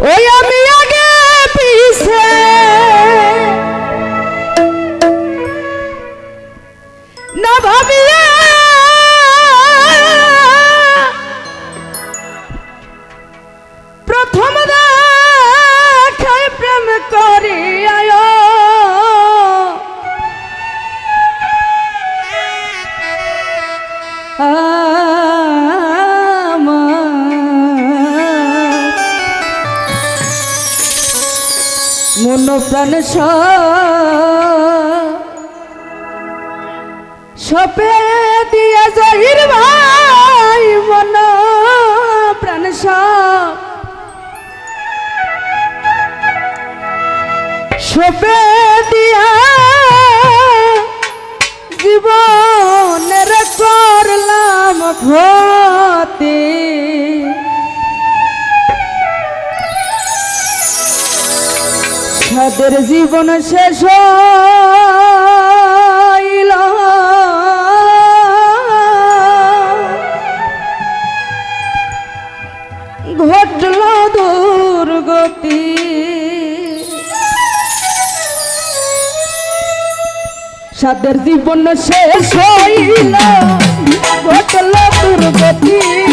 오야! জীবন সপে দিয়ে যাই ভাই। জীবন শেষ ঘটল দুর্গতি। সাদের জীবন শেষ হইল ঘটল দুর্গতি।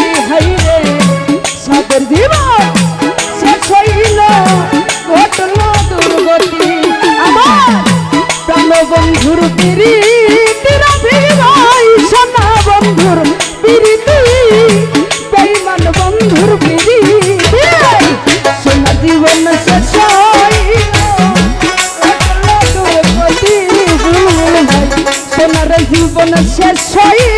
শেষ হয়ে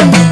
love.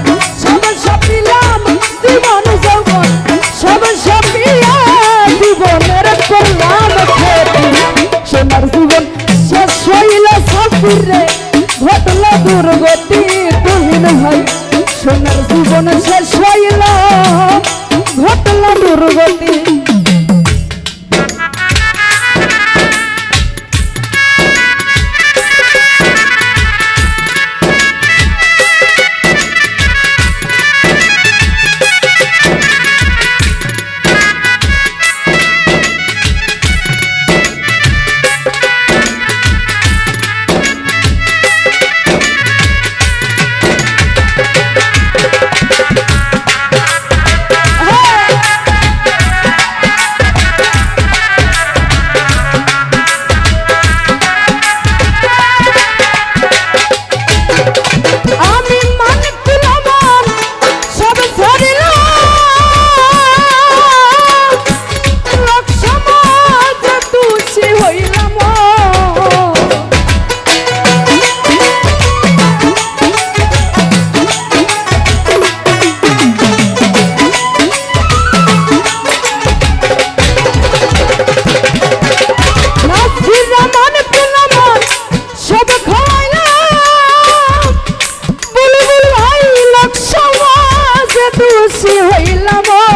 为了我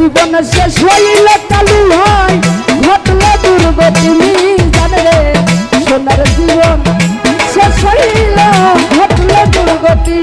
জীবন শেষ হইল কালু হয়। ঘটল দুর্গতি মিজান রে। সোনার জীবন শেষ হইল, ঘটল দুর্গতি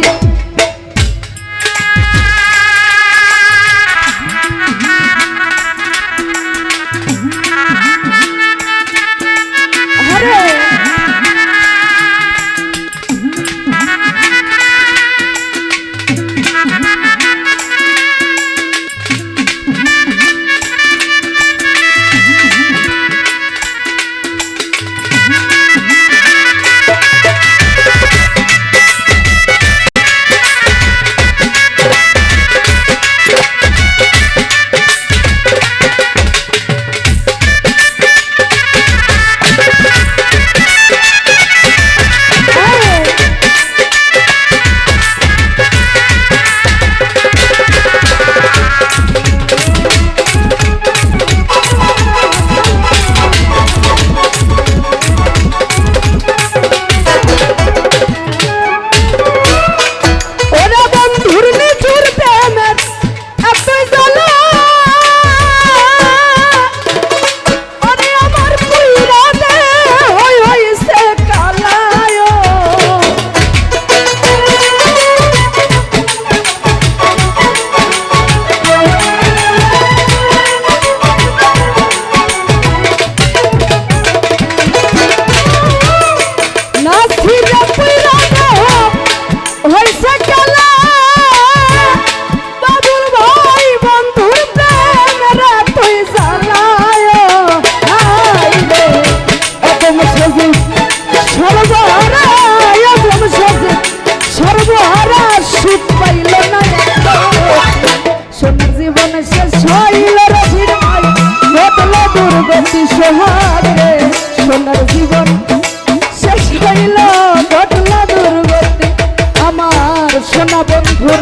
সর্বহারা সুখ পাইল না সোনার জীবন শেষ হইল রবির ভাই ঘটল দুর্গতি সোহাগ। রে সোনার জীবন শেষ হইল, ঘটল দুর্গতি। আমার সোনা বন্ধুর